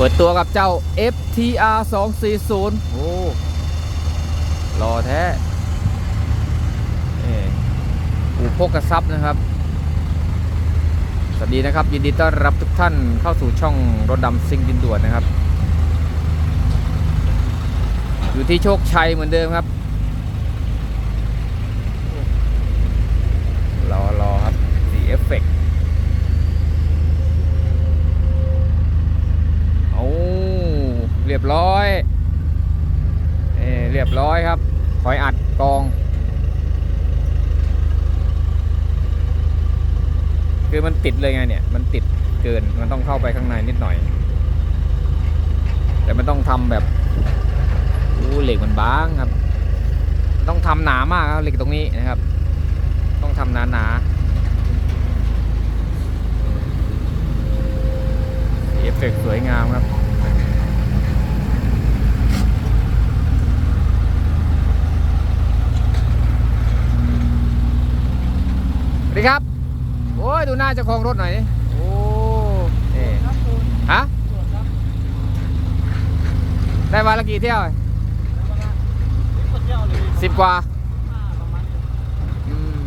เปิดตัวกับเจ้า FTR 240 โอ้รอแท้อู่โพกกระซับนะครับ สวัสดีนะครับ ยินดีต้อนรับทุกท่านเข้าสู่ช่องรถดำซิ่งดินด่วนนะครับ อยู่ที่โชคชัยเหมือนเดิมครับรอรอครับสีเอฟเฟกต์เอาเรี ยบร้อยเอ่เรียบร้อยครับถอยอัดกอง คือมันติดเลยไงเนี่ย มันติดเกินมันต้องเข้าไปข้างในนิดหน่อย แต่มันต้องทำแบบอู้เหล็กมันบางครับ ต้องทำหนามากครับเหล็กตรงนี้นะครับ ต้องทำหนาหนา เอฟเฟกต์สวยงามครับ สวัสดีครับ โอ้ ยดูหน้าเจ้าของรถหน่อยดิโอ้เอ๊ะฮะได้วันละกี่เที่ยวสิบกว่าอืม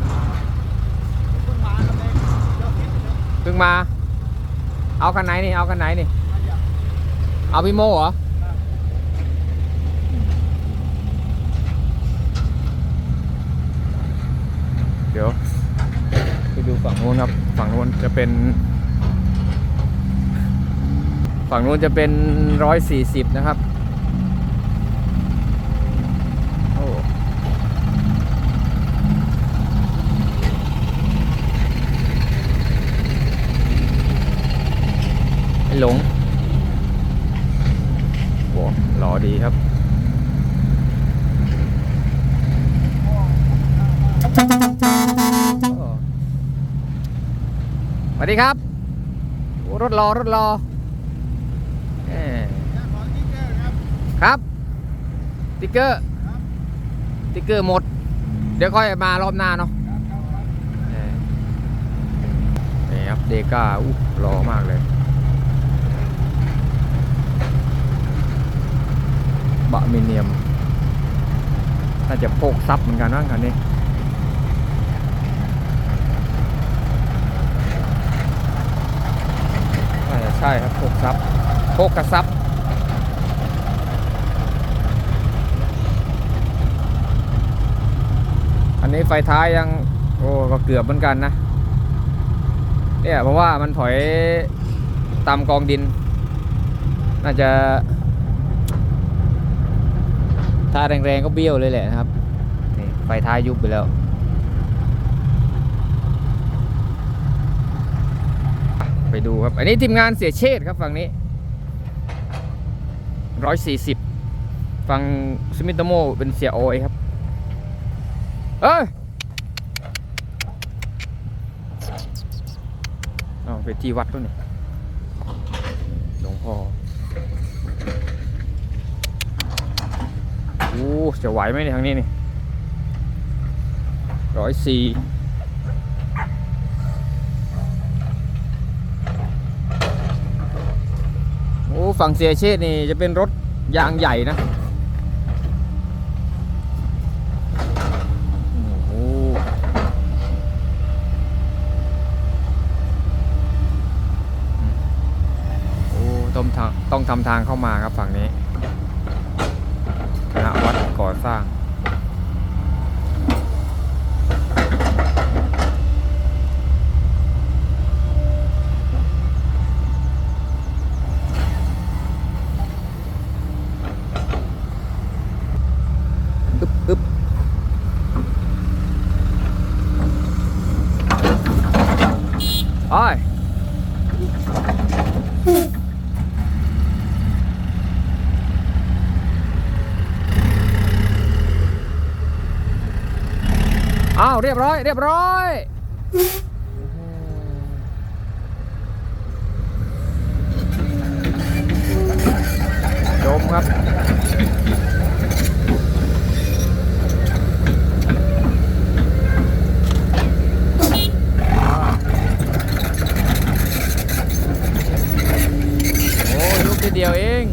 เพิ่งมา เอาคันไหนนี่เอาคันไหนนี่ เอาพี่โมเหรอเดี๋ยวไปดูฝั่ง นู้นครับ ฝั่งนู้นจะเป็น ฝั่งนู้นจะเป็นร้อยสี่สิบนะครับโอ้ไอ้หลงโว้หล่อดีครับ โอ้ส วัสดีครับรถรอรถรอครับติ๊กเกอร์ติ๊กเกอร์หมด เดี๋ยวค่อยมารอบหน้าเนาะนี่ครับเดก้าอู้รอมากเลยบะมิเนียมน่าจะโพกซับเหมือนกันนะคันนี้ น่าจะ ใช่ครับโพกซับโพกระซับอันนี้ไฟท้ายยัง โอ้ก็เกือบเหมือนกันนะ เนี่ยเพราะว่ามันถอยตามกองดิน น่าจะ ถ้าแรงๆก็เบี้ยวเลยแหละนะครับ ไฟท้ายยุบไปแล้ว ไป ดูครับ อันนี้ทีมงานเสียเชษครับฝั่งนี้ร้อยสี่สิบฝั่งสมิตโมเป็นเสียโอยครับ เอ้ยเอาไปที่วัดด้วยนี่หลวงพ่อโอ้จะไหวไหมเนี่ยทางนี้นี่ร้อยสี่ ฝั่งเสียเชษนี่จะเป็นรถยางใหญ่นะโอ้โอ้ต้องทางต้องทำทางเข้ามาครับฝั่งนี้คณะวัดก่อสร้าง อึ๊บอึ๊บไปอ้าวเร้อย เรียบร้อยจมครับ โอ้ยลุก นิดเดียวเอง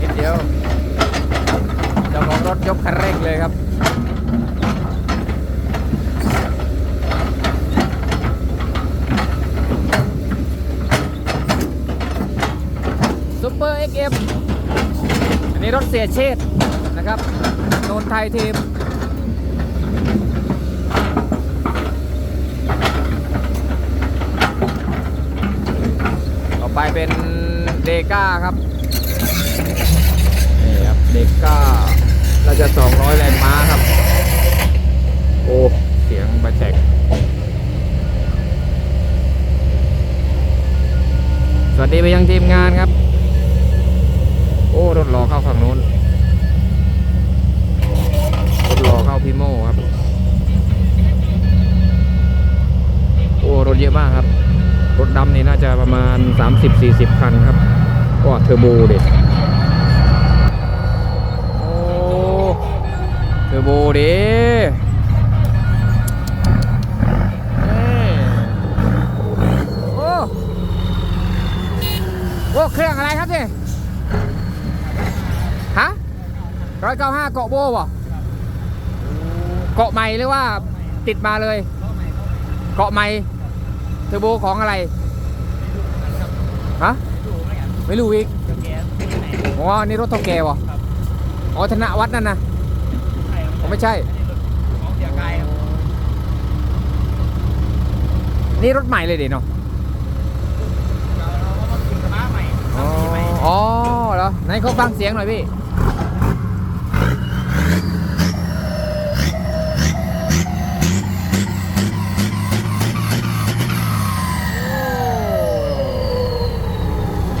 นิดเดียวเจ้าของรถยกคันเร่งเลยครับ ซุปเปอร์ XM อันนี้รถเสียเชษนะครับโนนไทยทีมต่อไปเป็นเดก้าครับนี่ครับเดก้าเราจะ 200 แรงม้าครับ โอ้ เสียงบาแจกสวัสดีไปยังทีมงานครับ โอ้รถรอเข้าฝั่งนู้นรถรอเข้าพิโม่ครับ โอ้รถเยอะมากครับ รถดำนี่น่าจะประมาณ 30-40 คันครับก็เทอร์โบเด็ดโอ้เทอร์โบเด็โอ้ โอ้ เครื่องอะไรครับเนี่ยฮะ ร้อยเก้าห้าเกาะโบบ่เกาะใหม่หรือว่าติดมาเลย เกาะใหม่เทอร์โบของอะไรฮะไม่รู้อีกอ๋อนี่รถเท่าแก่วะอ๋อธนวัฒน์นั่นนะอ๋อไม่ใช่นี่รถใหม่เลยเด็เนาะอ๋ออ๋อเหรอไหนเขาฟังเสียงหน่อยพี่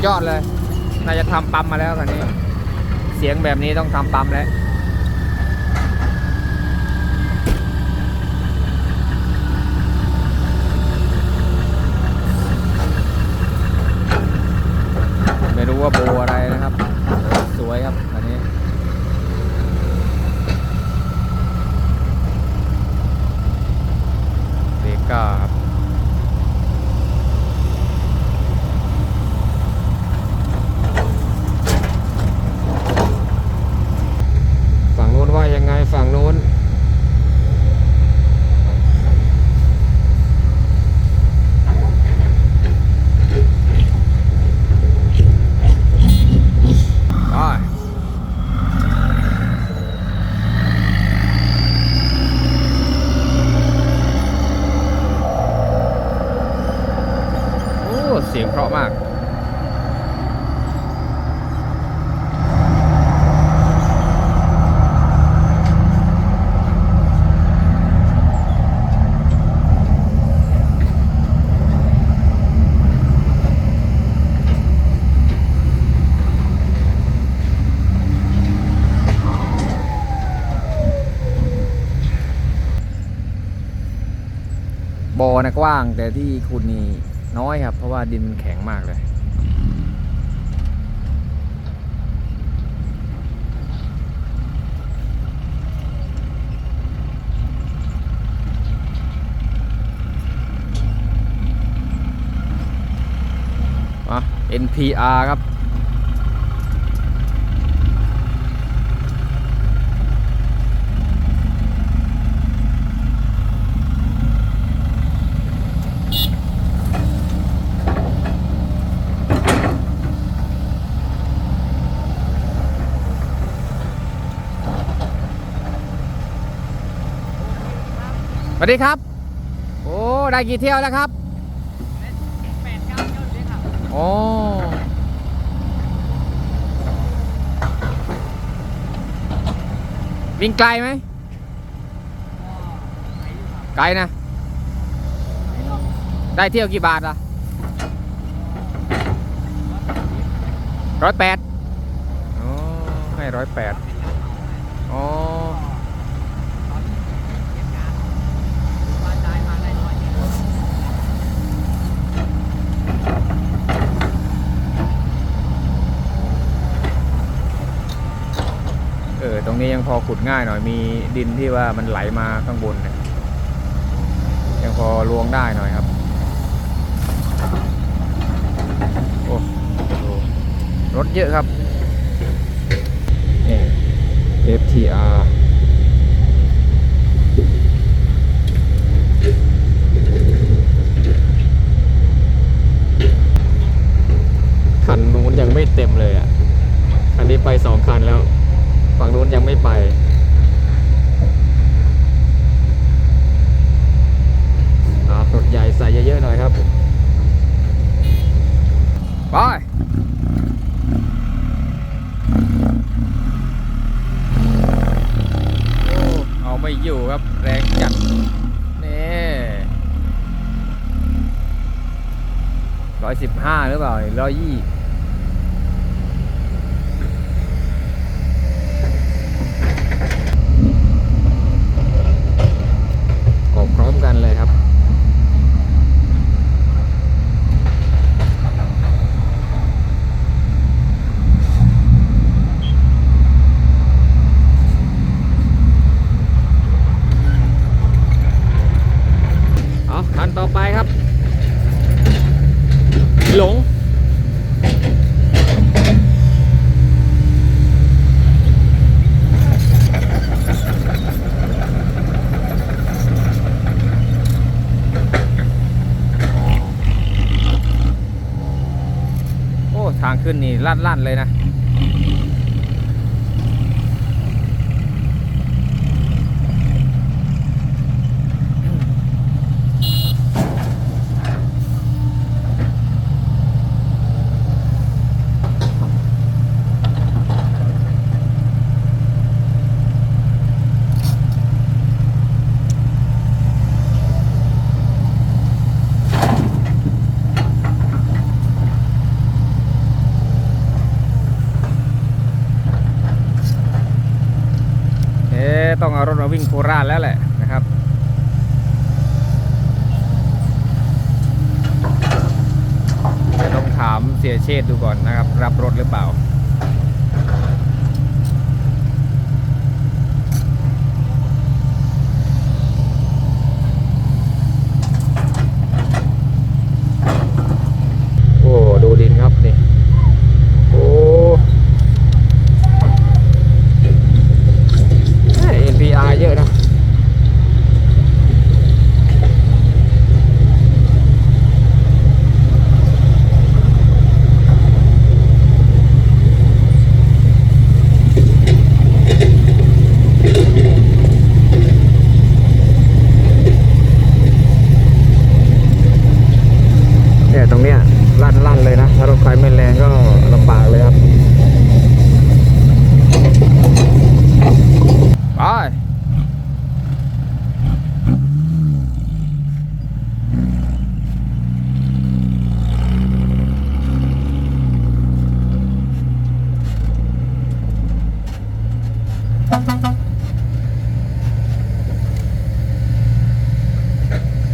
ยอดเลย น่าจะทำปั๊มมาแล้วคันนี้ เสียงแบบนี้ต้องทำปั๊มแล้วไม่รู้ว่าโบอะไรนะครับ สวยครับอันนี้ เดก้าครับ ฝั่งนู้นว่ายังไงฝั่งนู้น ไปโอ้ เพราะมากบ่อนะกว้างแต่ที่ขุดนี่ น้อยครับ เพราะว่าดินมันแข็งมากเลยมา NPR ครับ วัสดีครับ โอ้ได้กี่เที่ยวแล้วครับแปดเก้าเที่ยวเลยครับโอ้วิ่งไกลไหมไกลนะ ได้เที่ยวกี่บาทล่ะร้อยแปดโอ๋อให้ร้อยแปดอ๋อ มาจ่ายมาได้น้อย เออตรงนี้ยังพอขุดง่ายหน่อยมีดินที่ว่ามันไหลมาข้างบนเนี่ยยังพอลวงได้หน่อยครับโอ้รถเยอะครับนี่ FTR คันนู้นยังไม่เต็มเลยอะคันนี้ไปสองคันแล้ว ฝั่งนู้นยังไม่ไปอ่ารถใหญ่ใส่เยอะๆหน่อยครับ ไปเอาไม่อยู่ครับ แรงจัดนี่ร้อยสิบห้าหรือเปล่าร้อยยี่ออกพร้อมกันเลยครับ เอาคันต่อไปครับ หลง โอ้ ทางขึ้นนี่ ลั่นๆเลยนะ เอ๊ะต้องเอารถมา วิ่งโคราชแล้วแหละนะครับเดี๋ยวต้องถามเสียเชษดูก่อนนะครับ รับรถหรือเปล่าโอ้ดูดินครับนี่ โอ้ NPR เยอะนะ เนี่ยตรงเนี้ยลั่นลั่นเลยนะ ถ้ารถไฟไม่แรงก็ลำบากเลยครับ ไป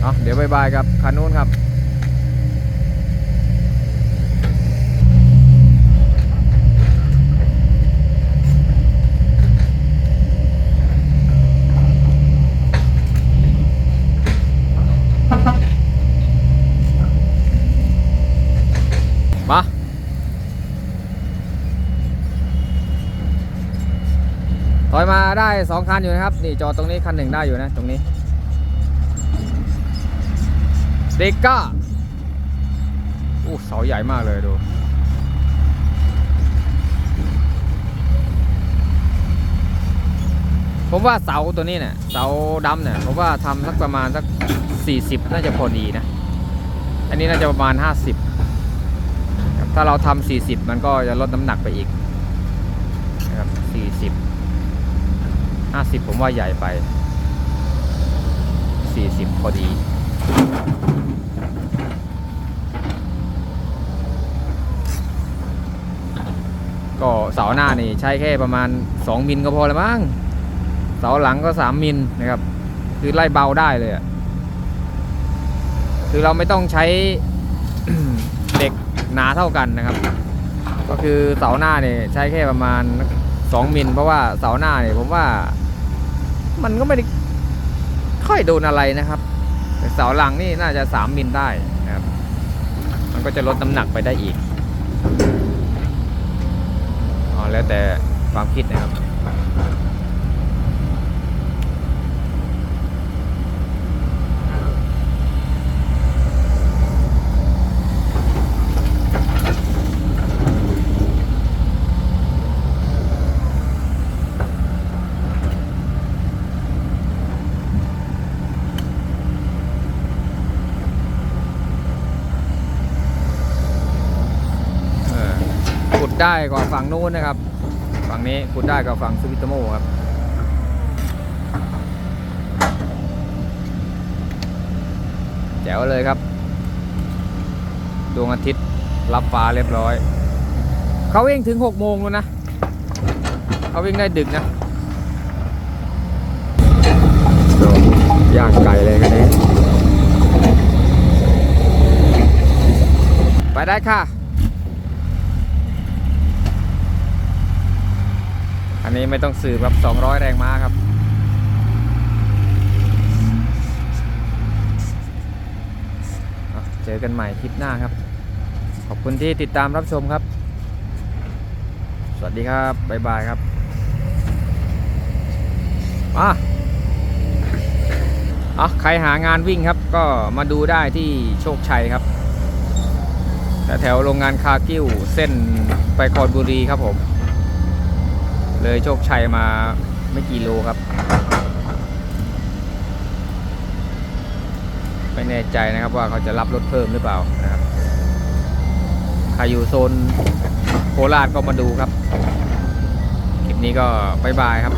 เอาเดี๋ยว บายบายครับคันนู้นครับมาถอยมาได้สองคันอยู่นะครับ นี่จอดตรงนี้คันหนึ่งได้อยู่นะ ตรงนี้ เดก้าโอ้เสาใหญ่มากเลยดูผมว่าเสาตัวนี้เนี่ยเสาดำเนี่ยผมว่าทำสักประมาณสัก 40 น่าจะพอดีนะ อันนี้น่าจะประมาณ 50ครับถ้าเราทำ40 มันก็จะลดน้ำหนักไปอีกนะครับ40 50 ผมว่าใหญ่ไป 40 พอดี ก็เสาหน้านี่ใช้แค่ประมาณ 2 มิลก็พอแล้วมั้งเสาหลังก็ 3 มิลนะครับ คือไล่เบาได้เลยอะคือเราไม่ต้องใช้เหล็กหนาเท่ากันนะครับ ก็คือเสาหน้าเนี่ยใช้แค่ประมาณ 2 มิล เพราะว่าเสาหน้าเนี่ยผมว่ามันก็ไม่ได้ค่อยโดนอะไรนะครับแต่เสาหลังนี่น่าจะ 3 มิลได้นะครับ มันก็จะลดน้ำหนักไปได้อีกอ๋อ แล้วแต่ความคิดนะครับ เออขุด ได้กว่าฝั่งนู้นนะครับ ฝั่งนี้ขุดได้กว่าฝั่งสวิตโมครับแจ๋วเลยครับ ดวงอาทิตย์รับฟ้าเรียบร้อย เขาวิ่งถึง6โมงแล้วนะ เขาวิ่งได้ดึกนะย่างไก่เลยกันนี้ ไปได้ค่ะ อันนี้ไม่ต้องสืบครับ 200 แรงม้าครับ เจอกันใหม่คลิปหน้าครับ ขอบคุณที่ติดตามรับชมครับ สวัสดีครับ บ๊ายบายครับอะอะใครหางานวิ่งครับก็มาดูได้ที่โชคชัยครับแถวโรงงานคากิ้วเส้นไปคอนบุรีครับผม เลยโชคชัยมาไม่กี่โลครับ ไม่แน่ใจนะครับว่าเขาจะรับรถเพิ่มหรือเปล่านะครับใครอยู่โซนโคราชก็มาดูครับ คลิปนี้ก็บายบายครับ